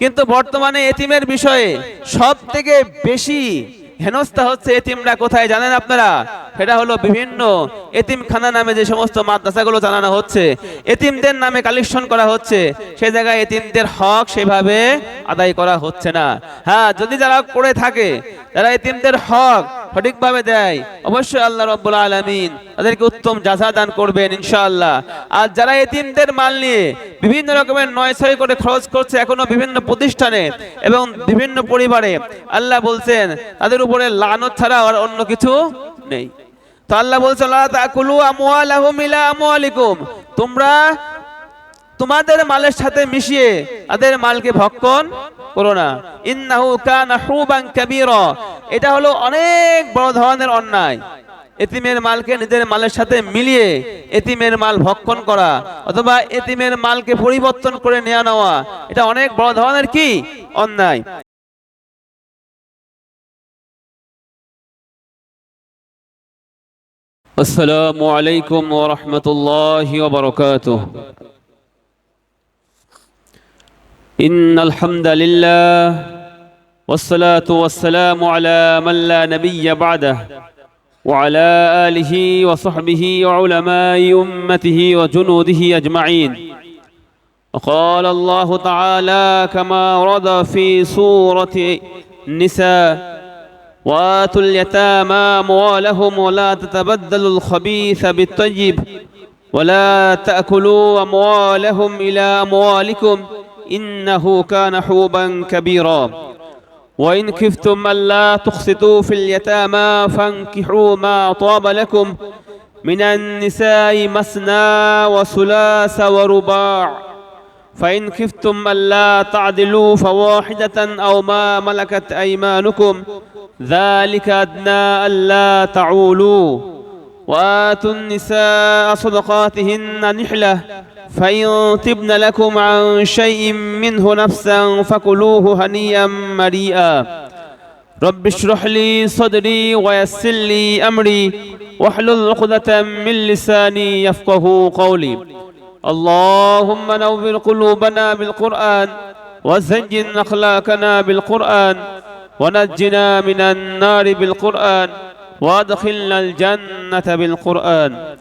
কিন্তু বর্তমানে এতিমের বিষয়ে সব থেকে বেশি হেনস্থা হচ্ছে এতিমরা। কোথায় জানেন আপনারা? সেটা হলো বিভিন্ন এতিমখানা নামে যে সমস্ত মাদ্রাসাগুলো জানানো হচ্ছে, এতিমদের নামে কালেকশন করা হচ্ছে, সে জায়গায় এতিমদের হক সেভাবে আদায় করা হচ্ছে না। হ্যাঁ যদি যারা করে থাকে, যারা এতিমদের হক সঠিকভাবে দেয়, অবশ্যই আল্লাহ রব্বুল আলমিন তাদেরকে উত্তম যাজা দান করবেন ইনশাআল্লাহ। আর যারা এতিমদের মাল নিয়ে বিভিন্ন রকমের নয় ছয় করে খরচ করছে, এখনও বিভিন্ন প্রতিষ্ঠানে এবং বিভিন্ন পরিবারে, আল্লাহ বলছেন, তাদের উপরে লানত ছাড়া আর অন্য কিছু নেই। তো আল্লাহ বলছে তাকুলু ইলা আমওয়ালিকুম। তোমরা তোমাদের মালের সাথে মিশিয়ে তাদের মালকে ভক্ষণ করো না। ইন্নাহু কানা হুবান কাবীরা। এটা হলো অনেক বড় ধরনের অন্যায়। এতিমের মালকে নিজের মালের সাথে মিলিয়ে এতিমের মাল ভক্ষণ করা অথবা এতিমের মালকে পরিবর্তন করে নেওয়া নেওয়া, এটা অনেক বড় ধরনের কি? অন্যায়। السلام عليكم ورحمة الله وبركاته. إن الحمد لله والصلاة والسلام على من لا نبي بعده وعلى آله وصحبه وعلماء أمته وجنوده أجمعين. وقال الله تعالى كما ورد في سورة النساء وآتوا اليتامى أموالهم ولا تتبدلوا الخبيث بالطيب ولا تأكلوا أموالهم إلى أموالكم إنه كان حوبا كبيرا. وإن كفتم ألا تقسطوا في اليتامى فانكحوا ما طاب لكم من النساء مثنى وثلاث ورباع. فإن خفتم ألا تعدلوا فواحدة أو ما ملكت أيمانكم ذلك أدنى ألا تعولوا. وآتوا النساء صدقاتهن نحلة فإن طبن لكم عن شيء منه نفسا فكلوه هنيئا مريئا. رب اشرح لي صدري ويسر لي أمري واحلل عقدة من لساني يفقه قولي. اللهم نور قلوبنا بالقرآن وزين أخلاقنا بالقرآن ونجنا من النار بالقرآن وأدخلنا الجنة بالقرآن.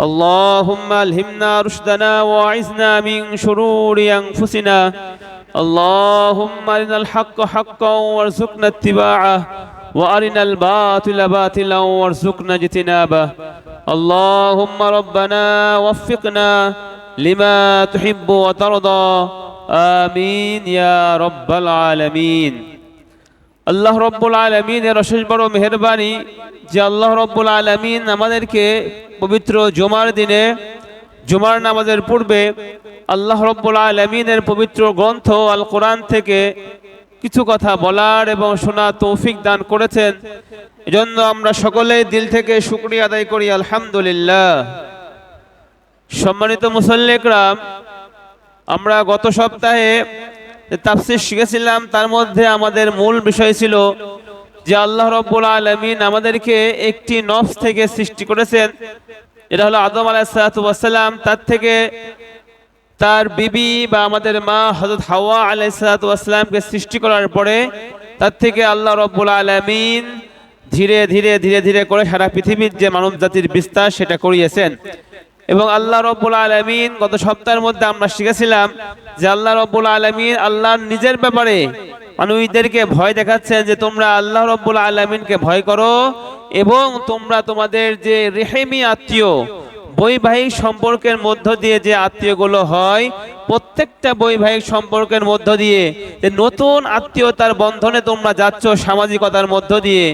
اللهم ألهمنا رشدنا وأعزنا من شرور أنفسنا. اللهم أرنا الحق حقا وارزقنا اتباعه وأرنا الباطل باطلا وارزقنا اجتنابه. اللهم ربنا وفقنا লিমা তুহিব্বু ওয়া তারদা। আমিন ইয়া রাব্বাল আলামিন। আল্লাহ রব্বুল আলমিনের অশেষ বড় মেহরবানি যে আল্লাহ রব্বুল আলমিন আমাদেরকে পবিত্র জুমার দিনে, জুমার নামাজের পূর্বে আল্লাহ রব্বুল আলমিনের পবিত্র গ্রন্থ আল কোরআন থেকে কিছু কথা বলার এবং শোনা তৌফিক দান করেছেন। এজন্য আমরা সকলেই দিল থেকে শুক্রিয়া আদায় করি, আলহামদুলিল্লাহ। সম্মানিত মুসল্লিকরাম আমরা গত সপ্তাহে তাফসির শিখেছিলাম, তার মধ্যে আমাদের মূল বিষয় ছিল যে আল্লাহ রব্বুল আলমিন আমাদেরকে একটি নফস থেকে সৃষ্টি করেছেন। এটা হলো আদম আলাইসালাম তার থেকে তার বিবি বা আমাদের মা হজরত হাওয়া আলাইসালামকে সৃষ্টি করার পরে তার থেকে আল্লাহ রব্বুল আলমিন ধীরে ধীরে ধীরে ধীরে করে সারা পৃথিবীর যে মানব জাতির বিস্তার সেটা করিয়েছেন। এবং আল্লাহ রব্বুল আলমিন, গত সপ্তাহের মধ্যে আমরা শিখেছিলাম যে আল্লাহ রব্বুল আলমিন আল্লাহর নিজের ব্যাপারে মানুষদেরকে ভয় দেখাচ্ছেন যে তোমরা আল্লাহ রব্বুল আলমিনকে ভয় করো এবং তোমরা তোমাদের যে রেহেমি আত্মীয়, বৈবাহিক সম্পর্কের মধ্য দিয়ে যে আত্মীয়গুলো হয়, প্রত্যেকটা বৈবাহিক সম্পর্কের মধ্য দিয়ে যে নতুন আত্মীয়তার বন্ধনে তোমরা যাচ্ছ সামাজিকতার মধ্য দিয়ে,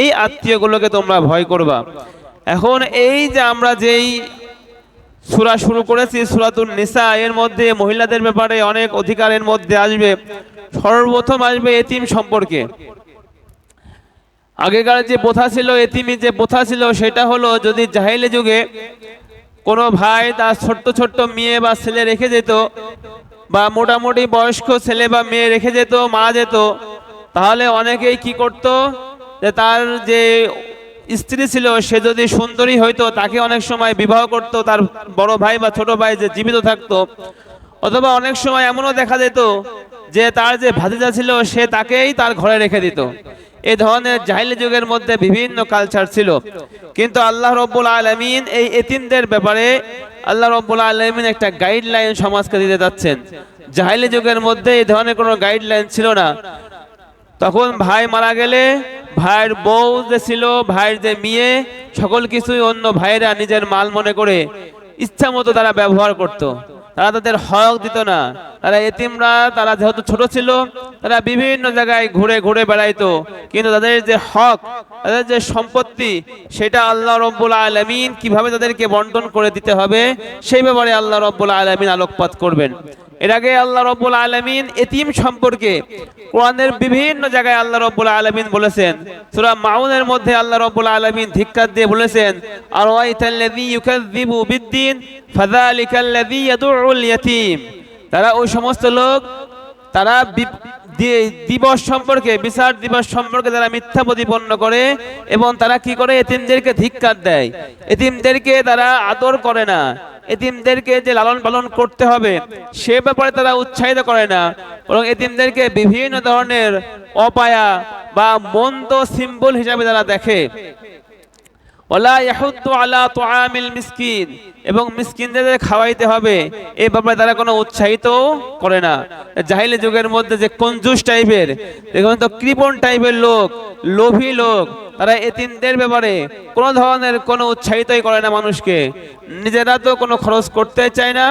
এই আত্মীয়গুলোকে তোমরা ভয় করবা। এখন এই যে আমরা যেই সুরা শুরু করেছি সুরাতুল নিসা। এর মধ্যে মহিলাদের ব্যাপারে অনেক অধিকারের মধ্যে আসবে। সর্বপ্রথম আসবে এতিম সম্পর্কে। আগেকার যে প্রথা ছিল, এতিমি যে প্রথা ছিল, সেটা হলো যদি জাহিলি যুগে কোনো ভাই তার ছোট্ট ছোট্ট মেয়ে বা ছেলে রেখে যেত বা মোটামুটি বয়স্ক ছেলে বা মেয়ে রেখে যেত, মারা যেত, তাহলে অনেকেই কি করত? যে তার যে স্ত্রী ছিল, সে যদি সুন্দরী হইতো, তাকে অনেক সময় বিবাহ করত, তার বড় ভাই বা ছোট ভাই যে জীবিত থাকতো। অথবা অনেক সময় এমনও দেখা যেত যে তার যে ভাতিজা ছিল, সে তাকেই তার ঘরে রেখে দিত। এ ধরনের জাহিলি যুগের মধ্যে বিভিন্ন কালচার ছিল। কিন্তু আল্লাহ রব্বুল আলমিন এই এতিমদের ব্যাপারে আল্লাহ রব্বুল আলমিন একটা গাইডলাইন সমাজকে দিতে যাচ্ছেন। জাহিলি যুগের মধ্যে এই ধরনের কোনো গাইডলাইন ছিল না। তখন ভাই মারা গেলে ভাইয়ের বউ যে ছিল, ভাইয়ের যে মেয়ে, সকল কিছুই অন্য ভাইরা নিজের মাল মনে করে ইচ্ছা মতো তারা ব্যবহার করত। তারা তাদের হক দিত না। তারা এতিমরা, তারা যেহেতু ছোট ছিল, তারা বিভিন্ন জায়গায় ঘুরে ঘুরে বেড়াইতো। কিন্তু তাদের যে হক, তাদের যে সম্পত্তি, সেটা আল্লাহ রব্বুল আলমিন কীভাবে তাদেরকে বন্টন করে দিতে হবে, সেই ব্যাপারে আল্লাহ রব্বুল আলমিন আলোকপাত করবেন। এর আগে আল্লাহ রব্বুল আলমিন এতিম সম্পর্কে কোরআনের বিভিন্ন জায়গায় আল্লাহ রব্বুল আলমিন বলেছেন। সূরা মাউনের মধ্যে আল্লাহ রব্বুল আলমিন ধিক্কার দিয়ে বলেছেন আর ফাযালিকাল্লাযী ইয়াদউল ইয়াতীম। তারা ওই সমস্ত লোক, তারা দিবস সম্পর্কে, বিচার দিবস সম্পর্কে তারা মিথ্যা প্রতিপন্ন করে এবং তারা কি করে? এতিমদেরকে ধিক্কার দেয়। এতিমদেরকে তারা আদর করে না। এতিমদেরকে যে লালন পালন করতে হবে, সে ব্যাপারে তারা উৎসাহিত করে না। বরং এতিমদেরকে বিভিন্ন ধরনের অপায়া বা মন্দ সিম্বল হিসাবে তারা দেখে। ওলা আলা তুআমিল মিসকিন। এবং মিসকিনদের খাওয়াইতে হবে। এ ব্যাপারে তারা কোনো উৎসাহিত করে না। জাহিলি যুগের মধ্যে যে কঞ্জুস টাইপের, দেখুন তো কৃপণ টাইপের লোক, লোভী লোক, তারা এতিমদের ব্যাপারে কোনো ধরনের কোনো উৎসাহিতই করে না মানুষকে। নিজেরা তো কোনো খরচ করতে চায় না,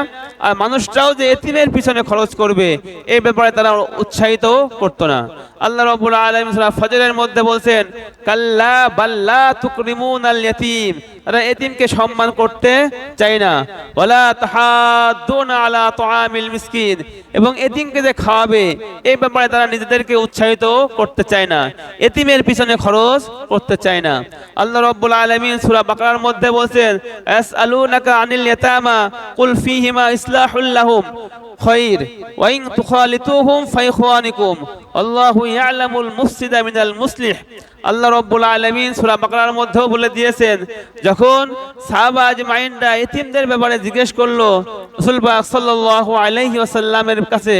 আর মানুষটাও যে এতিমের পিছনে খরচ করবে এই ব্যাপারে তারা উৎসাহিত করতো না। আল্লাহ রাব্বুল আলামিন সূরা ফজরের মধ্যে বলছেন, কাল্লা বাল্লা তুকরিমুন আল ইয়াতীম। তারা এতিমকে সম্মান করতে চায় চাই না ওলা তাহাদুন আলা তাআমিল মিসকিন। এবং এতিমকে যে খাওয়াবে, এই ব্যাপারে তারা নিজেদেরকে উৎসাহিত করতে চায় না এতিমের পিছনে খরচ করতে চায় না আল্লাহ রাব্বুল আলামিন সূরা বাকারার মধ্যে বলেন ইয়াসআলুনাকা আনিল ইয়াতামা, কুল ফীহিমা ইসলাহুল লাহুম খায়র ওয়া ইন তুখালিতুহুম ফাইখওয়ানিকুম। আল্লাহু ইয়ালামুল মুফসিদা মিনাল মুসলিহ। আল্লাহ রব্বুল আলমিন সুরা বাকরার মধ্যেও বলে দিয়েছেন, যখন সাহবাজ মাইন্ডা এতিমদের ব্যাপারে জিজ্ঞেস করল রসুলবা পাক আলহি আসাল্লামের কাছে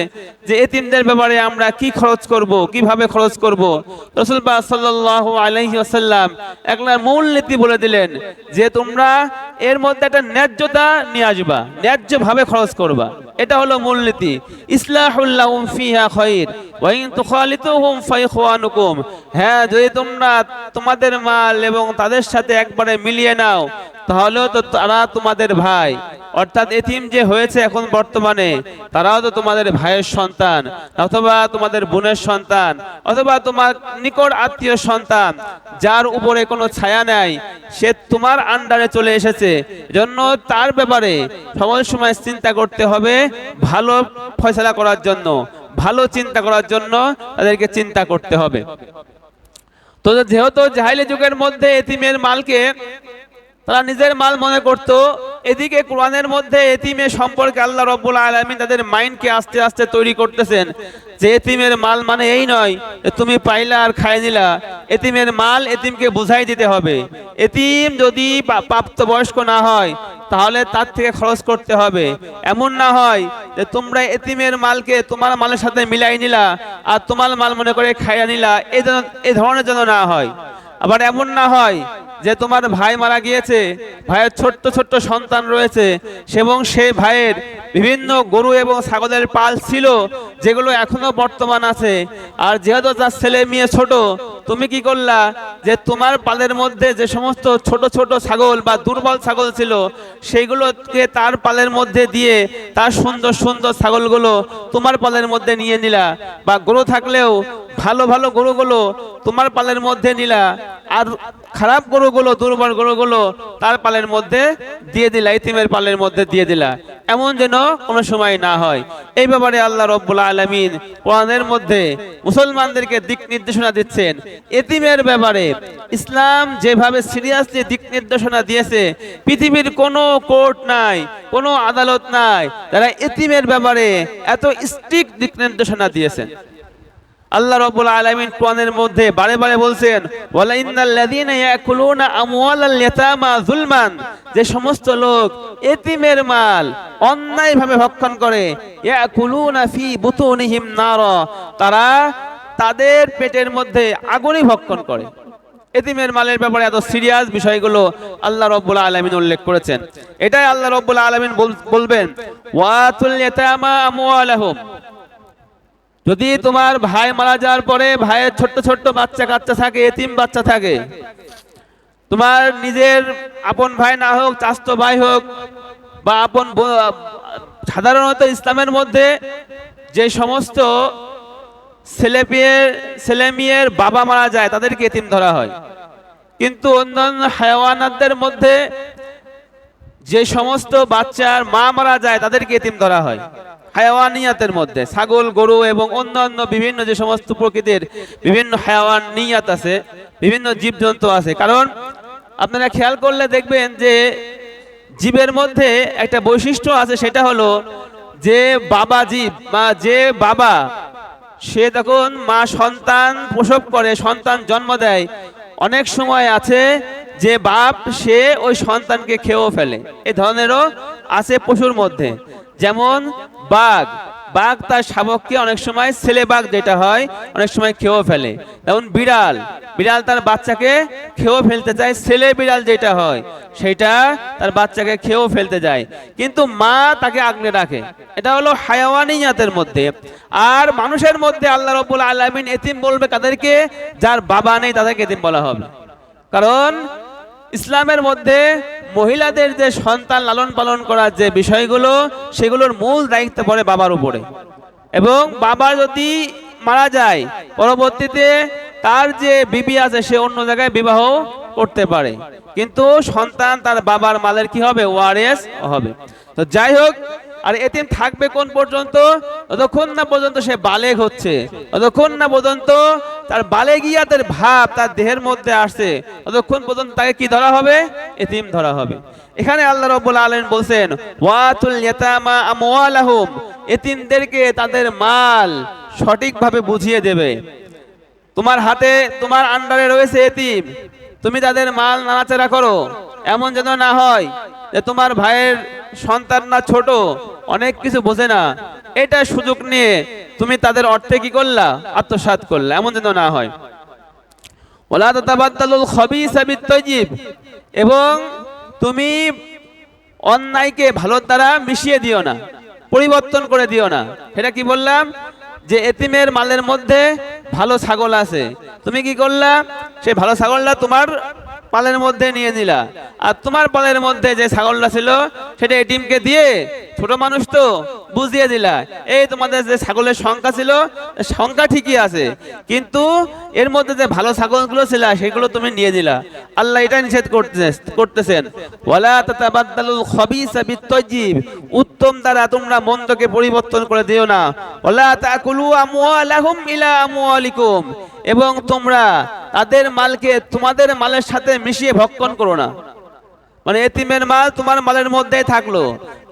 যে এতিমদের ব্যাপারে আমরা কি খরচ করব, কীভাবে খরচ করব, রসুল পাক আলহি একলা মূল নীতি বলে দিলেন যে তোমরা এর মধ্যে একটা ন্যায্যতা নিয়ে আসবা ন্যায্য ভাবে খরচ করবা। এটা হলো মূলনীতি। ইসলাহুল্লাহুম ফিহা খায়র ওয়াইন তুখালিতুহুম ফাইখওয়ানুকুম। হ্যাঁ যদি তোমরা তোমাদের মাল এবং তাদের সাথে একবারে মিলিয়ে নাও তাহলেও তো তারা তোমাদের ভাই। অর্থাৎ এতিম যে হয়েছে এখন বর্তমানে, তারাও তো তোমাদের ভাইয়ের সন্তান, অথবা তোমাদের বোনের সন্তান, অথবা তোমার নিকট আত্মীয় সন্তান, যার উপরে কোনো ছায়া নাই, সে তোমার আন্ডারে চলে এসেছে। জন্য তার ব্যাপারে সময় সময় চিন্তা করতে হবে, ভালো ফয়সলা করার জন্য, ভালো চিন্তা করার জন্য তাদেরকে চিন্তা করতে হবে। তো যেহেতু জাহিলি যুগের মধ্যে এতিমের মালকে তারা নিজের মাল মনে করত, এদিকে কোরআনের মধ্যে এতিমের সম্পর্কে আল্লাহ রব্বুল আলমিন তাদের মাইন্ডকে আস্তে আস্তে তৈরি করতেছেন। যে এতিমের মাল মানে এই নয় তুমি পাইলা আর খাই নিলা এতিমের মাল এতিমকে বুঝাই দিতে হবে। এতিম যদি প্রাপ্তবয়স্ক না হয়, তাহলে তার থেকে খরচ করতে হবে। এমন না হয় যে তোমরা এতিমের মালকে তোমার মালের সাথে মিলাই নিলা আর তোমার মাল মনে করে খাইয়া নিলা, এ যেন এই ধরনের যেন না হয়। আবার এমন না হয় যে তোমার ভাই মারা গিয়েছে, ভাইয়ের ছোট্ট ছোট্ট সন্তান রয়েছে, এবং সেই ভাইয়ের বিভিন্ন গরু এবং ছাগলের পাল ছিল, যেগুলো এখনও বর্তমান আছে। আর যেহেতু তার ছেলে মেয়ে ছোট, তুমি কি করলা যে তোমার পালের মধ্যে যে সমস্ত ছোট ছোট ছাগল বা দুর্বল ছাগল ছিল, সেইগুলোকে তার পালের মধ্যে দিয়ে তার সুন্দর সুন্দর ছাগলগুলো তোমার পালের মধ্যে নিয়ে নিলা, বা গরু থাকলেও ভালো ভালো গরুগুলো তোমার পালের মধ্যে নিলা। আর খারাপ গরুগুলো, দুর্বল গরুগুলো তার পালের মধ্যে দিয়ে দিলা, ইতিমের পালের মধ্যে দিয়ে দিলা। এমন যেন কোনো সময় না হয়। এই ব্যাপারে আল্লাহ রব্বুল আলমিন কোরআনের মধ্যে মুসলমানদেরকে দিক নির্দেশনা দিচ্ছেন। এতিমের ব্যাপারে ইসলাম যেভাবে সিরিয়াসলি দিক নির্দেশনা দিয়েছে, পৃথিবীর কোনো কোর্ট নাই, কোনো আদালত নাই, তারা এতিমের ব্যাপারে এত স্ট্রিক্ট দিক নির্দেশনা দিয়েছেন। আল্লাহ রাব্বুল আলামিন কোরআনের মধ্যে বারে বারে বলছেন ওয়ালা ইন্নাল্লাযীনা ইয়াকুলুনা আমওয়ালাল ইয়াতামা যুলমান। যে সমস্ত লোক এতিমের মাল অন্যায়ভাবে ভক্ষণ করে, ইয়াকুলুনা ফি বুতুনিহিম নার। তারা তাদের পেটের মধ্যে আগুনই ভক্ষণ করে। এতিমের মালের ব্যাপারে এত সিরিয়াস বিষয়গুলো আল্লাহ রব্বুল আলামিন উল্লেখ করেছেন। এটাই আল্লাহ রব্বুল আলামিন বল- বলবেন, ওয়াতুল ইয়াতামা আমওয়ালাহুম। যদি তোমার ভাই মারা যাওয়ার পরে ভাইয়ের ছোট্ট ছোট্ট বাচ্চা কাচ্চা থাকে, এতিম বাচ্চা থাকে, তোমার নিজের আপন ভাই না হোক, চাস্ত ভাই হোক, বা আপন সাধারণত ইসলামের মধ্যে যে সমস্ত ছেলে ছেলে মেয়ের বাবা মারা যায়, তাদেরকে এতিম ধরা হয়। কিন্তু অন্যান্য হায়াওয়ানাতদের মধ্যে যে সমস্ত বাচ্চার মা মারা যায়, তাদেরকে এতিম ধরা হয়। হায়াওয়ানিয়াতের মধ্যে। ছাগল, গরু এবং অন্যান্য বিভিন্ন যে সমস্ত প্রকৃতির বিভিন্ন হায়াওয়ান নিয়াত আছে, বিভিন্ন জীবজন্তু আছে। কারণ আপনারা খেয়াল করলে দেখবেন যে জীবের মধ্যে একটা বৈশিষ্ট্য আছে, সেটা হলো যে বাবা জীব বা যে বাবা, সে তখন মা সন্তান প্রসব করে, সন্তান জন্ম দেয়। অনেক সময় আছে যে বাপ, সে ওই সন্তানকে খেয়েও ফেলে। এ ধরনেরও আছে পশুর মধ্যে। যেমন বাঘ। বাঘ তার শাবককে অনেক সময় ছেলে বাঘ যেটা হয়, অনেক সময় খেয়েও ফেলে। যেমন বিড়াল বিড়াল তার বাচ্চাকে খেয়েও ফেলতে চায় ছেলে বিড়াল যেটা হয়, সেটা তার বাচ্চাকে খেয়েও ফেলতে যায়। কিন্তু মা তাকে আগলে রাখে। এটা হলো হায়াওয়ানিয়াতের মধ্যে। আর মানুষের মধ্যে আল্লাহ রব্বুল আলামিন এতিম বলবে কাদেরকে? যার বাবা নেই তাদেরকে এতিম বলা হবে। কারণ ইসলামের মধ্যে মহিলাদের যে সন্তান লালন পালন করার যে বিষয়গুলো, সেগুলোর মূল দায়িত্ব পড়ে বাবার উপরে। এবং বাবা যদি মারা যায়, পরবর্তীতে তার যে বিবি আছে, সে অন্য জায়গায় বিবাহ করতে পারে। কিন্তু সন্তান তার বাবার মালের কি হবে? ওয়ারেস হবে। তো যাই হোক, আর এতিম থাকবে কোন পর্যন্ত? যতক্ষণ না পর্যন্ত সে বালেগ হচ্ছে, ততক্ষণ না পর্যন্ত তার বালেগিয়াতের ভাব তার দেহের মধ্যে আসছে, ততক্ষণ পর্যন্ত তাকে কি ধরা হবে? এতিম ধরা হবে। এখানে আল্লাহ রাব্বুল আলামিন বলছেন, ওয়াতুল ইয়াতামা আমওয়ালাহুম। এতিমদেরকে তাদের মাল সঠিকভাবে বুঝিয়ে দেবে। তোমার হাতে, তোমার আন্ডারে রয়েছে এতিম। তুমি তাদের মাল নাড়াচাড়া করো। এমন যেন না হয় যে তোমার ভাইয়ের সন্তান না ছোট, অনেক কিছু বোঝে না। এটা সুযোগ নিয়ে তুমি তাদের অর্থে কি করলা? আত্মসাৎ করলা। এমন যেন না হয়। ওলা তাতাবাদ্দালুল খবিসা বিত্তাইয়িব। এবং তুমি অন্যায়কে ভালোর দ্বারা মিশিয়ে দিও না, পরিবর্তন করে দিও না। সেটা কি বললাম? যে এতিমের মালের মধ্যে ভালো ছাগল আছে। তুমি কি করলা? সেই ভালো ছাগলটা তোমার পালের মধ্যে নিয়ে নিলা। আর তোমার পালের মধ্যে যে ছাগলটা ছিল, সেটা এটিমকে দিয়ে ছোট মানুষ তো বুঝিয়ে দিলা। এই তোমাদের যে ছাগলের সংখ্যা ছিল সংখ্যা ঠিকই আছে। কিন্তু এর মধ্যে যে ভালো ছাগলগুলো ছিল, সেগুলো তুমি নিয়ে দিলা আল্লাহ এটা নিষেধ করতে করতেছেন। ওয়ালা তাতাবাদ্দালুল খবিসা বিত্তাইয়িব উত্তম দ্বারা তোমরা মন্দকে পরিবর্তন করে দিও না। ওয়ালা তাকুলু আমওয়ালাহুম ইলা আমওয়ালিকুম। এবং তোমরা তাদের মালকে তোমাদের মালের সাথে মিশিয়ে ভক্ষণ করো না। মানে এতিমের মাল তোমার মালের মধ্যেই থাকল।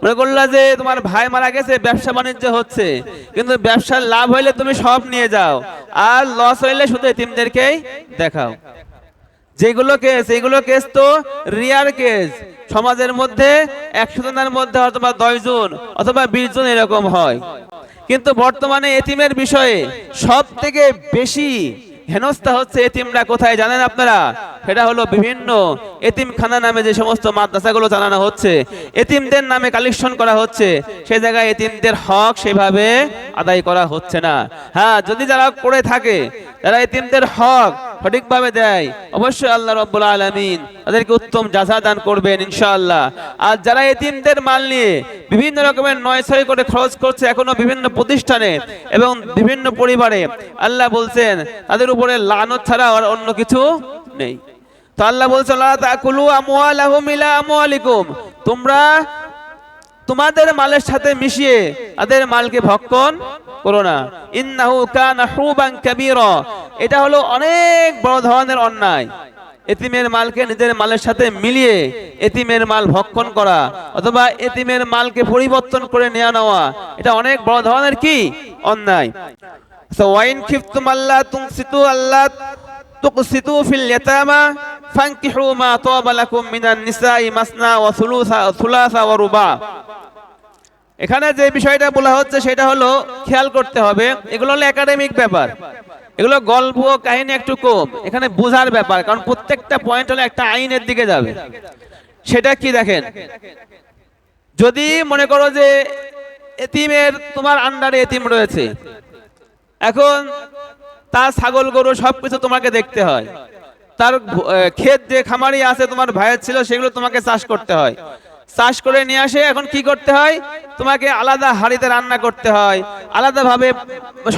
মনে করল যে তোমার ভাই মারা গেছে, ব্যবসা বাণিজ্য হচ্ছে। কিন্তু ব্যবসার লাভ হইলে তুমি সব নিয়ে যাও, আর লস হইলে শুধু এতিমদেরকেই দেখাও। যেগুলো কেস, এগুলো কেস তো রিয়ার কেস। সমাজের মধ্যে একশো জনের মধ্যে অথবা দশ জন অথবা বিশ জন এরকম হয়। কিন্তু বর্তমানে এতিমের বিষয়ে সব থেকে বেশি হেনস্থা হচ্ছে এতিমরা কোথায় জানেন আপনারা? সেটা হলো বিভিন্ন এতিমখানা নামে যে সমস্ত মাদ্রাসাগুলো চালানো হচ্ছে, এতিমদের নামে কালেকশন করা হচ্ছে। সেই জায়গায় এতিমদের হক সেভাবে আদায় করা হচ্ছে না। হ্যাঁ যদি যারা করে থাকে যারা এতিমদের হক সঠিকভাবে দেয়। অবশ্যই আল্লাহ রব্বুল আলমিন তাদেরকে উত্তম যাজা দান করবেন ইনশাআল্লাহ। আর যারা এতিমদের মাল নিয়ে বিভিন্ন রকমের নয় ছয় করে খরচ করছে এখনও বিভিন্ন প্রতিষ্ঠানে এবং বিভিন্ন পরিবারে, আল্লাহ বলছেন, তাদের উপরে লানত ছাড়া আর অন্য কিছু নেই। তো আল্লাহ বলছে, লা তাকুলু আমওয়ালাহুম ইলা আমওয়ালিকুম। তোমরা তোমাদের মালের সাথে মিশিয়ে তাদের মালকে ভক্ষণ করো না। ইন্নাহু কানা হুবান এটা হলো অনেক বড় ধরনের অন্যায়। এতিমের মালকে নিজের মালের সাথে মিলিয়ে এতিমের মাল ভক্ষণ করা অথবা এতিমের মালকে পরিবর্তন করে নেওয়া নেওয়া, এটা অনেক বড় ধরনের কি? অন্যায়। এখানে যে বিষয়টা বলা হচ্ছে সেটা হলো খেয়াল করতে হবে, এগুলো হলো একাডেমিক ব্যাপার। এগুলো গল্প কাহিনী একটু কম, এখানে বোঝার ব্যাপার, কারণ প্রত্যেকটা পয়েন্ট হলো একটা আইনের দিকে যাবে। সেটা কি দেখেন? যদি মনে করো যে এতিমের, তোমার আন্ডারে এতিম রয়েছে, এখন তার ছাগল গরু সবকিছু তোমাকে দেখতে হয়। তার ক্ষেত যে খামারি আছে, তোমার ভাইয়ের ছিল, সেগুলো তোমাকে চাষ করতে হয়। চাষ করে নিয়ে আসে, এখন কি করতে হয়? তোমাকে আলাদা হাড়িতে রান্না করতে হয় আলাদা ভাবে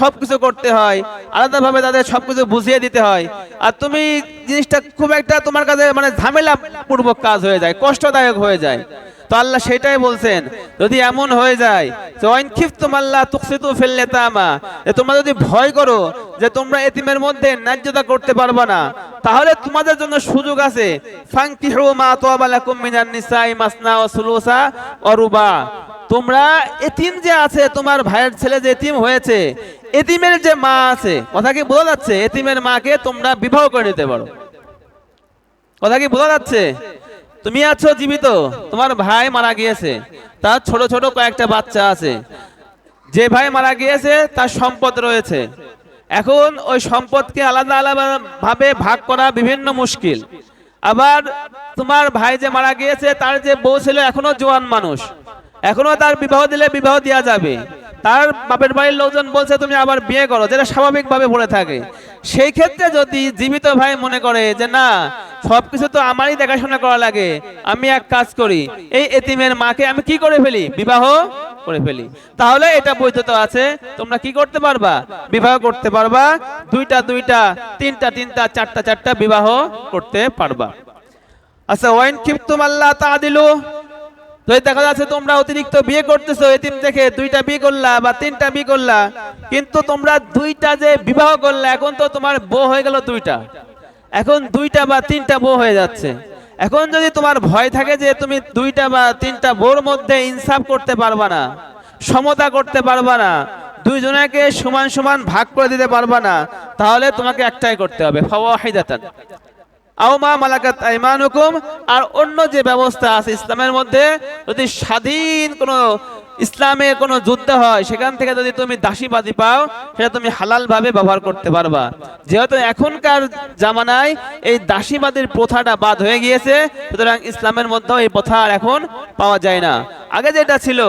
সবকিছু করতে হয় আলাদা ভাবে তাদের সবকিছু বুঝিয়ে দিতে হয়। আর তুমি জিনিসটা খুব একটা তোমার কাছে মানে ঝামেলা পূর্বক কাজ হয়ে যায়, কষ্টদায়ক হয়ে যায়। তো আল্লাহ সেটাই বলছেন, যদি এমন হয়ে যায় যে খিফতুম আল্লাহ তুকসিতু ফিল ইয়াতামা তোমরা যদি ভয় করো যে, তোমরা এতিমের মধ্যে ন্যায্যতা করতে পারবে না তাহলে তোমাদের জন্য সুযোগ আছে, ফানকিহু মা তাওবা লাকুম মিনান নিসাই মাসনা ওয়া সুলুসা ওয়া রুবা তোমরা এতিম যে আছে, তোমার ভাইয়ের ছেলে যে এতিম হয়েছে, এতিমের যে মা আছে, কথা কি বোঝা যাচ্ছে? এতিমের মাকে তোমরা বিবাহ করে নিতে পারো। কথা কি বোঝা যাচ্ছে? তুমি আছো জীবিত। তোমার ভাই মারা গিয়েছে। তার ছোট ছোট কয়েকটা বাচ্চা আছে। যে ভাই মারা গিয়েছে, তার সম্পদ রয়েছে। এখন ওই সম্পদকে আলাদা আলাদা ভাবে ভাগ করা বিভিন্ন মুশকিল। আবার তোমার ভাই যে মারা গিয়েছে, তার যে বউ ছিল, এখনও জোয়ান মানুষ। এখনও তার বিবাহ দিলে বিবাহ দেওয়া যাবে। তার বাপের বাড়ির লোকজন বলছে, তুমি আবার বিয়ে করো। যেটা স্বাভাবিকভাবে পড়ে থাকে। সেই ক্ষেত্রে যদি জীবিত ভাই মনে করে যে, না সবকিছু তো আমারই দেখাশোনা করা লাগে। আমি এক কাজ করি, এই এতিমের মাকে আমি কি করে ফেলি? বিবাহ করে ফেলি। তাহলে এটা বৈধতা আছে, তোমরা কি করতে পারবা? বিবাহ করতে পারবা, দুইটা দুইটা, তিনটা তিনটা, চারটা চারটা বিবাহ করতে পারবা। আচ্ছা ওয়াইন খিপ্তুম আল্লাহ তাদিলু। যদি দেখা যাচ্ছে তোমরা অতিরিক্ত বিয়ে করতেছো, এতিম থেকে দুইটা বিয়ে করলা বা তিনটা বিয়ে করলা, কিন্তু তোমরা দুইটা যে বিবাহ করলা, এখন তো তোমার বউ হয়ে গেল দুইটা। এখন দুইটা বা তিনটা বউ হয়ে যাচ্ছে। এখন যদি তোমার ভয় থাকে যে তুমি দুইটা বা তিনটা বউর মধ্যে ইনসাফ করতে পারবা না, সমতা করতে পারবা না, দুইজনাকে সমান সমান ভাগ করে দিতে পারবা না, তাহলে তোমাকে একটাই করতে হবে আওমা মালাকাত আর অন্য যে ব্যবস্থা আছে ইসলামের মধ্যে, যদি স্বাধীন কোনো ইসলামে কোনো যুদ্ধ হয়, সেখান থেকে যদি তুমি দাসীবাদী পাও, সেটা তুমি হালাল ভাবে ব্যবহার করতে পারবা। যেহেতু এখনকার জামানায় এই দাসীবাদীর প্রথাটা বাদ হয়ে গিয়েছে, সুতরাং ইসলামের মধ্যেও এই প্রথা আর এখন পাওয়া যায় না। আগে যেটা ছিল,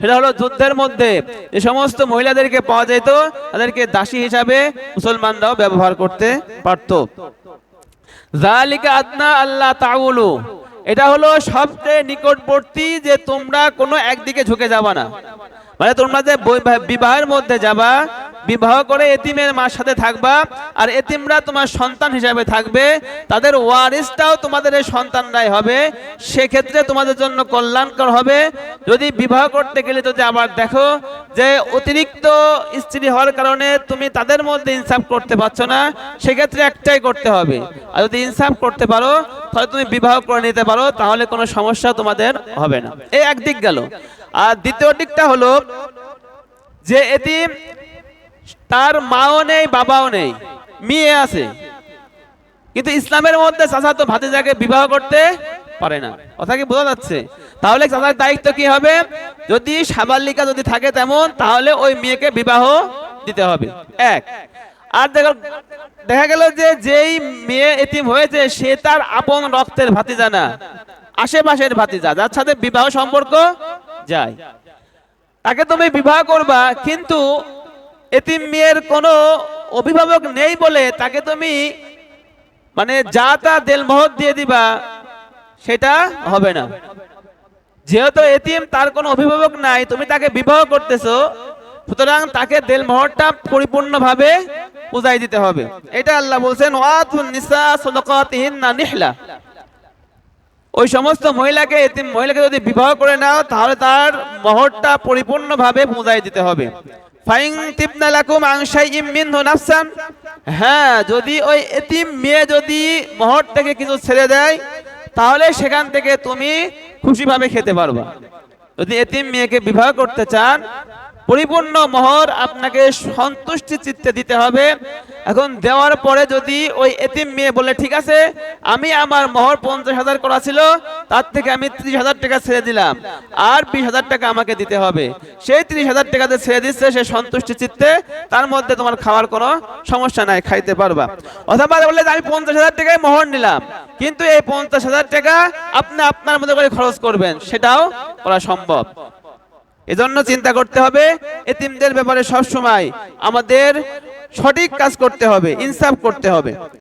সেটা হলো যুদ্ধের মধ্যে যে সমস্ত মহিলাদেরকে পাওয়া যেত, তাদেরকে দাসী হিসাবে মুসলমানরাও ব্যবহার করতে পারতো। জালিকা আদনা আল্লাহ তাউলু। এটা হলো সবচেয়ে নিকটবর্তী যে তোমরা কোনো একদিকে ঝুঁকে যাবা না। মানে তোমরা যে বিবাহের মধ্যে যাবা বিবাহ করে এতিমের মার সাথে থাকবা, আর এতিমরা তোমার সন্তান হিসাবে থাকবে। তাদের ওয়ারিসটাও তোমাদের এই সন্তানরাই হবে। সেক্ষেত্রে তোমাদের জন্য কল্যাণকর হবে। যদি বিবাহ করতে গেলে যদি আবার দেখো যে অতিরিক্ত স্ত্রী হওয়ার কারণে তুমি তাদের মধ্যে ইনসাফ করতে পারছ না, সেক্ষেত্রে একটাই করতে হবে। আর যদি ইনসাফ করতে পারো, তাহলে তুমি বিবাহ করে নিতে পারো, তাহলে কোনো সমস্যা তোমাদের হবে না। এই একদিক গেল। আর দ্বিতীয় দিকটা হলো যে এতিম তার মাও নেই, বাবাও নেই, মেয়ে আছে। কিন্তু ইসলামের মধ্যে চাচা তো ভাতিজাকে বিবাহ করতে পারে না। কথা কি বোঝা যাচ্ছে? তাহলে চাচার দায়িত্ব কি হবে? যদি সাবালিকা যদি থাকে তেমন, তাহলে ওই মেয়েকে বিবাহ দিতে হবে। এক। আর দেখো, দেখা গেল যে যেই মেয়ে এতিম হয়েছে, সে তার আপন রক্তের ভাতিজা না, আশেপাশের ভাতিজা, যার সাথে বিবাহ সম্পর্ক যায়। তাকে তুমি বিবাহ করবা, কিন্তু এতিম মেয়ের কোনো অভিভাবক নেই বলে তাকে তুমি মানে যা তা দেলমহর দিয়ে দিবা, সেটা হবে না। যেহেতু এতিম তার কোনো অভিভাবক নাই, তুমি তাকে বিবাহ করতেছো, সুতরাং তাকে দেলমহরটা পরিপূর্ণভাবে বুঝাই দিতে হবে। এটা আল্লাহ বলছেন, ওয়াতুন নিসা সাদাকাতিহিন্না নিহলা। ওই সমস্ত মহিলাকে, এতিম মহিলাকে যদি বিবাহ করে নাও, তাহলে তার মহরটা পরিপূর্ণভাবে বুঝাই দিতে হবে। হ্যাঁ যদি ওই এতিম মেয়ে যদি মহর থেকে কিছু ছেড়ে দেয়, তাহলে সেখান থেকে তুমি খুশিভাবে খেতে পারবা। যদি এতিম মেয়েকে বিবাহ করতে চান পরিপূর্ণ মোহর আপনাকে সন্তুষ্টি চিত্তে দিতে হবে। এখন দেওয়ার পরে যদি ওই এতিম মেয়ে বলে, ঠিক আছে, আমি আমার মোহর পঞ্চাশ হাজার করা ছিল, তার থেকে আমি ত্রিশ হাজার টাকা ছেড়ে দিলাম। আর বিশ হাজার টাকা আমাকে দিতে হবে। সেই ত্রিশ হাজার টাকাতে ছেড়ে দিচ্ছে সে সন্তুষ্টি চিত্তে। তার মধ্যে তোমার খাওয়ার কোনো সমস্যা নাই, খাইতে পারবা। অথবা বলে যে আমি পঞ্চাশ হাজার টাকায় মোহর নিলাম, কিন্তু এই পঞ্চাশ হাজার টাকা আপনি আপনার মধ্যে করে খরচ করবেন, সেটাও করা সম্ভব। এজন্য চিন্তা করতে হবে, এতিমদের ব্যাপারে সবসময় আমাদের সঠিক কাজ করতে হবে, ইনসাফ করতে হবে।